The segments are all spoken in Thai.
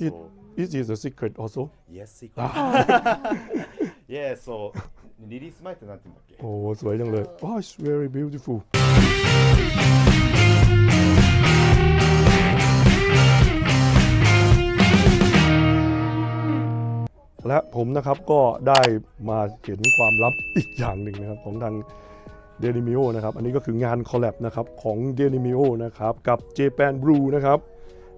It- So It is a secret also. yes, secret. yeah. So リリース前ってなんて言うんだっけ？ โอ้สวยจังเลย Oh it's very beautiful และผมนะครับก็ได้มาเห็นความลับอีกอย่างหนึ่งนะครับของทางเดนิมิโอนะครับ อันนี้ก็คืองานคอลแลบนะครับของเดนิมิโอนะครับกับ Japan Blue นะครับ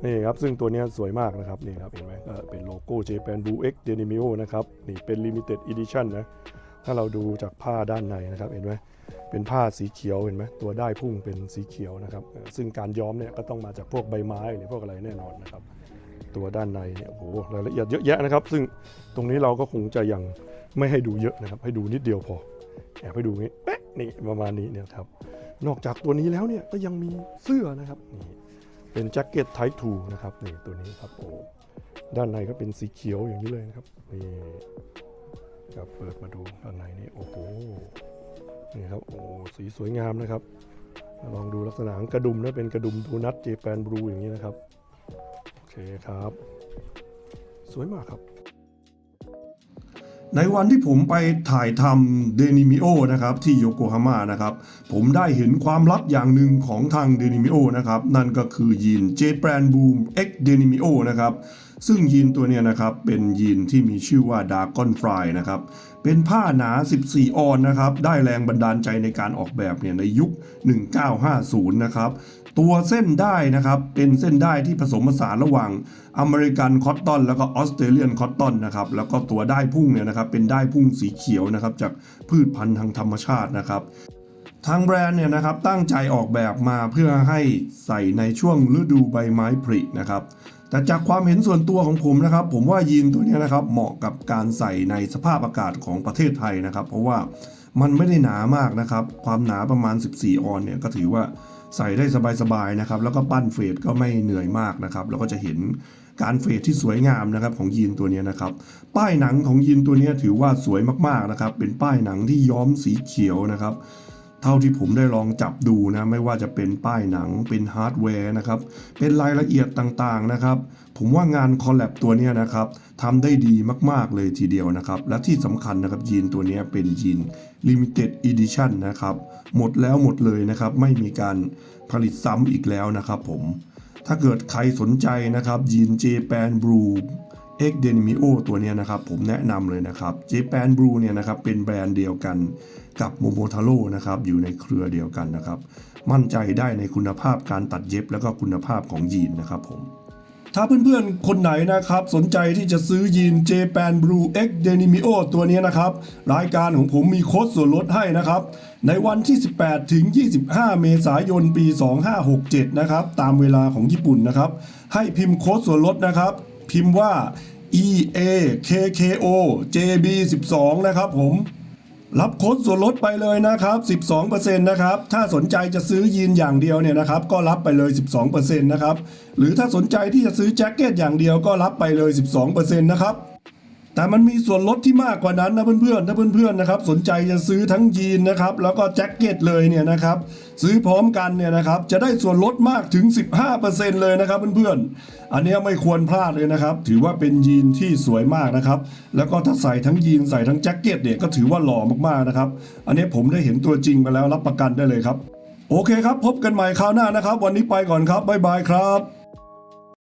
นี่ครับ ซึ่งตัวนี้สวยมากนะครับ นี่ครับ เห็นไหมเป็นโลโก้ Japan Blue X Denimio นะครับ นี่เป็น Limited Edition นะ ถ้าเราดูจากผ้าด้านในนะครับ เห็นไหมเป็นผ้าสีเขียว เห็นไหมตัวได้พุ่งเป็นสีเขียวนะครับ ซึ่งการย้อมเนี่ยก็ต้องมาจากพวกใบไม้หรือพวกอะไรแน่นอนนะครับ ตัวด้านในเนี่ย โอ้โห รายละเอียดเยอะแยะนะครับ ซึ่งตรงนี้เราก็คงจะยังไม่ให้ดูเยอะนะครับ ให้ดูนิดเดียวพอ แอบให้ดูงี้เป๊ะนี่ประมาณนี้เนี่ยครับ นอกจากตัวนี้แล้วเนี่ยก็ยังมีเสื้อนะครับ นี่ เป็นแจ็คเก็ตไททูนะครับนี่ตัวนี้ครับโอ้ด้านในก็เป็นสีเขียวอย่างนี้เลยนะครับนี่ครับเปิดมาดูด้านในนี่โอ้โหนี่ครับโอ้สีสวยงามนะครับ ลองดูลักษณะของกระดุมนะเป็นกระดุมดูนัทเจแปนบลูอย่างนี้นะครับ โอเคครับ สวยมากครับ ในวันที่ผมไปถ่ายทำเดนิมิโอนะครับที่โยโกฮาม่านะครับผมได้เห็นความลับอย่างหนึ่งของทางเดนิมิโอนะครับนั่นก็คือยีนเจแปรนบูมเอ็กเดนิมิโอนะครับ ซึ่งยีนตัวเนี้ยนะครับเป็นยีนที่มีชื่อว่า Dragon Fly นะครับเป็นผ้าหนา 14 ออนนะครับได้แรงบันดาลใจในการออกแบบเนี่ยในยุค 1950 นะครับตัวเส้นได้นะครับเป็นเส้นได้ที่ผสมผสานระหว่างอเมริกันคอตตอนแล้วก็ออสเตรเลียนคอตตอนนะครับแล้วก็ตัวได้พุ่งเนี่ยนะครับเป็นได้พุ่งสีเขียวนะครับจากพืชพันธุ์ทางธรรมชาตินะครับทางแบรนด์เนี่ยนะครับตั้งใจออกแบบมาเพื่อให้ใส่ในช่วงฤดูใบไม้ผลินะครับ แต่จากความเห็นส่วนตัวของผมนะครับ ผมว่ายีนตัวนี้นะครับเหมาะกับการใส่ในสภาพอากาศของประเทศไทยนะครับ เพราะว่ามันไม่ได้หนามากนะครับ ความหนาประมาณ 14 ออนเนี่ยก็ถือว่าใส่ได้สบายๆนะครับ แล้วก็ปั้นเฟดก็ไม่เหนื่อยมากนะครับ แล้วก็จะเห็นการเฟดที่สวยงามนะครับของยีนตัวนี้นะครับ ป้ายหนังของยีนตัวนี้ถือว่าสวยมากๆนะครับ เป็นป้ายหนังที่ย้อมสีเขียวนะครับ เท่าที่ผมได้ลองจับดูนะ ไม่ว่าจะเป็นป้ายหนังเป็นฮาร์ดแวร์นะครับ เป็นรายละเอียดต่างๆนะครับ ผมว่างานคอลแลบตัวนี้นะครับทำได้ดีมากๆเลยทีเดียวนะครับ และที่สำคัญนะครับยีนตัวนี้เป็นยีน Limited Edition นะครับ หมดแล้วหมดเลยนะครับ ไม่มีการผลิตซ้ำอีกแล้วนะครับผมถ้าเกิดใครสนใจนะครับยีน Japan Blue X Denimio ตัวนี้นะครับผมแนะนำเลยนะครับ Japan Blue เนี่ยนะครับเป็นแบรนด์เดียวกันกับ Momotaro นะครับอยู่ในเครือเดียวกันนะครับ มั่นใจได้ในคุณภาพการตัดเย็บแล้วก็คุณภาพของยีนนะครับผมถ้าเพื่อนๆ คนไหนนะครับสนใจที่จะซื้อยีน Japan Blue X Denimio ตัวนี้นะครับ รายการของผมมีโค้ดส่วนลดให้นะครับ ในวันที่ 18 ถึง 25 เมษายนปี 2567 นะครับ ตามเวลาของญี่ปุ่นนะครับ ให้พิมพ์โค้ดส่วนลดนะครับ พิมพ์ว่า EA KKO JB 12นะครับผมรับโค้ดส่วนลดไปเลยนะครับ 12%นะครับ ถ้าสนใจจะซื้อยีนอย่างเดียวเนี่ยนะครับ ก็รับไปเลย 12%นะครับ หรือถ้าสนใจที่จะซื้อแจ็คเก็ตอย่างเดียวก็รับไปเลย 12%นะครับ แต่มันมีส่วนลดที่มากกว่านั้นนะเพื่อนๆถ้าเพื่อนๆนะครับสนใจจะซื้อทั้งยีนนะครับแล้วก็แจ็คเก็ตเลยเนี่ยนะครับซื้อพร้อมกันเนี่ยนะครับจะได้ส่วนลดมากถึง 15%เลยนะครับเพื่อนๆอันนี้ไม่ควรพลาดเลยนะครับ ถือว่าเป็นยีนที่สวยมากนะครับ แล้วก็ถ้าใส่ทั้งยีนใส่ทั้งแจ็คเก็ตเนี่ยก็ถือว่าหล่อมากๆนะครับ อันนี้ผมได้เห็นตัวจริงมาแล้วรับประกันได้เลยครับ โอเคครับ พบกันใหม่คราวหน้านะครับ วันนี้ไปก่อนครับบ๊ายบายครับ